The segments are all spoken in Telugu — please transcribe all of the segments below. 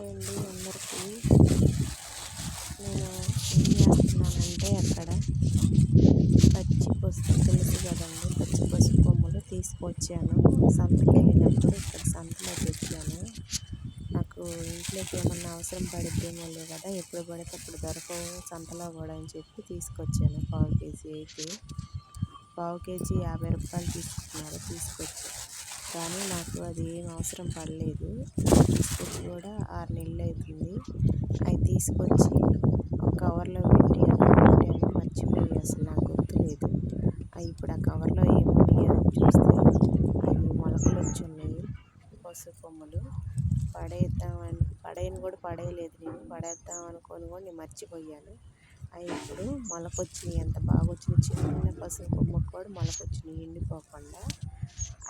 హాయ్ అండి అందరికీ. నేను ఏం చేస్తున్నానంటే అక్కడ పచ్చి పసుపు తెలుసు కదండి పచ్చి పసుపు బొమ్మలు తీసుకొచ్చాను. సంతకి వెళ్ళినప్పుడు ఇక్కడ సంతలో తెచ్చాను నాకు ఇంట్లోకి ఏమన్నా అవసరం పడిద్దేమో లేదు కదా ఎప్పుడు పడితే అప్పుడు దొరకవు సంతలో కూడా అని చెప్పి తీసుకొచ్చాను. పావు కేజీ అయితే. పావు కేజీ యాభై రూపాయలు తీసుకున్నారు తీసుకొచ్చాను. కానీ నాకు అది ఏం అవసరం పడలేదు. కూడా ఆరు నెలలు అవుతుంది అవి తీసుకొచ్చి ఒక కవర్లో పెట్టి అక్కడ పెట్టాను. మర్చిపోయి అసలు నాకు గుర్తులేదు. అవి ఇప్పుడు ఆ కవర్లో ఏమున్నాయో చూస్తే అవి మొలకలు వచ్చి ఉన్నాయి. పసుపు కొమ్మలు. పడేద్దామని పడేయని కూడా పడేయలేదు నేను. పడేద్దాం అనుకొని కూడా నేను మర్చిపోయాను. అవి ఇప్పుడు మొలకొచ్చినాయి. ఎంత బాగా వచ్చినాయి చిన్న పసుపు కొమ్మకు కూడా మొలకొచ్చినాయి. ఎండిపోకుండా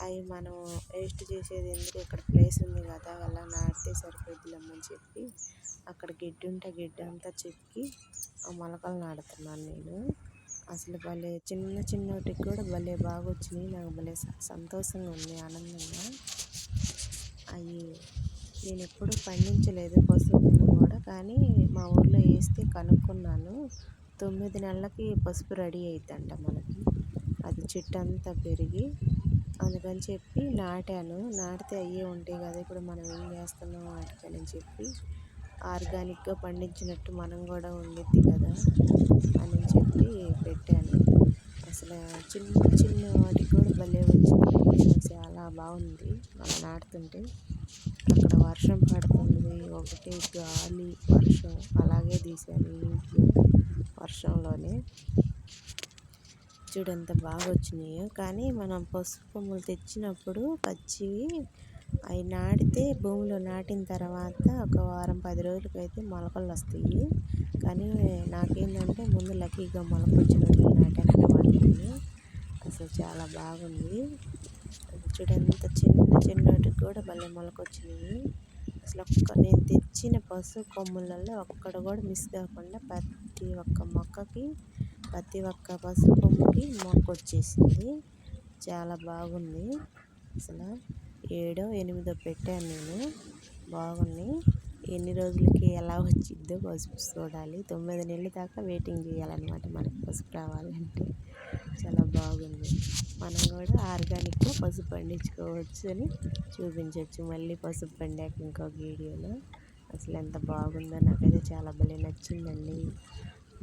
అవి మనం వేస్ట్ చేసేది ఎందుకు? ఇక్కడ ప్లేస్ ఉంది కదా అలా నాటితే సరిపోద్దులమ్మని చెప్పి అక్కడ గిడ్డు ఉంటే గిడ్డు అంతా చెక్కి ఆ మొలకలు నాటుతున్నాను నేను. అసలు భలే చిన్న చిన్నటికి కూడా భలే బాగా వచ్చినాయి. నాకు భలే సంతోషంగా ఉంది ఆనందంగా. అవి నేను ఎప్పుడూ పండించలేదు పసుపు కూడా కానీ మా ఊర్లో వేస్తే కనుక్కున్నాను. తొమ్మిది నెలలకి పసుపు రెడీ అవుతుందంట మనకి. అది చెట్టు అంతా పెరిగి అందుకని చెప్పి నాటాను. నాటితే అయ్యే ఉంటాయి కదా ఇప్పుడు మనం ఏం చేస్తున్నాం వాటికని చెప్పి ఆర్గానిక్గా పండించినట్టు మనం కూడా ఉండిద్ది కదా అని చెప్పి పెట్టాను. అసలు చిన్న చిన్న వాటికి కూడా భలే వచ్చింది చాలా బాగుంది మనం నాటుతుంటే. అక్కడ వర్షం పడుతుంది. ఒకటి గాలి వర్షం. అలాగే తీసాను ఇంట్లో వర్షంలోనే. చూడు ఎంత బాగా వచ్చినాయో. కానీ మనం పసుపు కొమ్ములు తెచ్చినప్పుడు పచ్చివి అవి నాటితే భూమిలో నాటిన తర్వాత ఒక వారం పది రోజులకి అయితే మొలకలు వస్తాయి. కానీ నాకేంటంటే ముందు లక్కీగా మొలక వచ్చినట్లు నాటాను వాటిని అసలు చాలా బాగుంది. చూడంత చిన్న చిన్నటికి కూడా భలే మొలకొచ్చినాయి. అసలు ఒక్క నేను తెచ్చిన పసుపు కొమ్ములలో ఒక్కడ కూడా మిస్ కాకుండా ప్రతి ఒక్క మొక్కకి ప్రతి ఒక్క పసుపు కొమ్ముకి మొక్కొచ్చేసింది. చాలా బాగుంది. అసలు ఏడో ఎనిమిదో పెట్టాను నేను. బాగుంది. ఎన్ని రోజులకి ఎలా వచ్చిద్దో పసుపు చూడాలి. తొమ్మిది నెలల దాకా వెయిటింగ్ చేయాలన్నమాట మనకు పసుపు రావాలంటే. చాలా బాగుంది. మనం కూడా ఆర్గానిక్గా పసుపు పండించుకోవచ్చు అని చూపించవచ్చు మళ్ళీ పసుపు పండాక ఇంకొక వీడియోలో. అసలు ఎంత బాగుందో నాకైతే చాలా భలే నచ్చిందండి.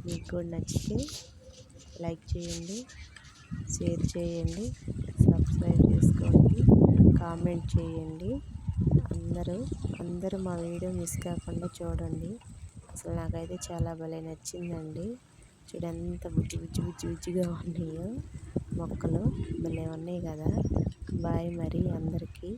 మీకు కూడా నచ్చితే లైక్ చేయండి షేర్ చేయండి సబ్స్క్రైబ్ చేసుకోండి కామెంట్ చేయండి. అందరూ అందరూ మా వీడియో మిస్ కాకుండా చూడండి. అసలు నాకైతే చాలా భలే నచ్చిందండి. చూడంత బుజ్జి బుజ్జి బుజ్జి బుజ్జిగా ఉన్నాయో మొక్కలు భలే ఉన్నాయి కదా. బాయ్ మరి అందరికీ.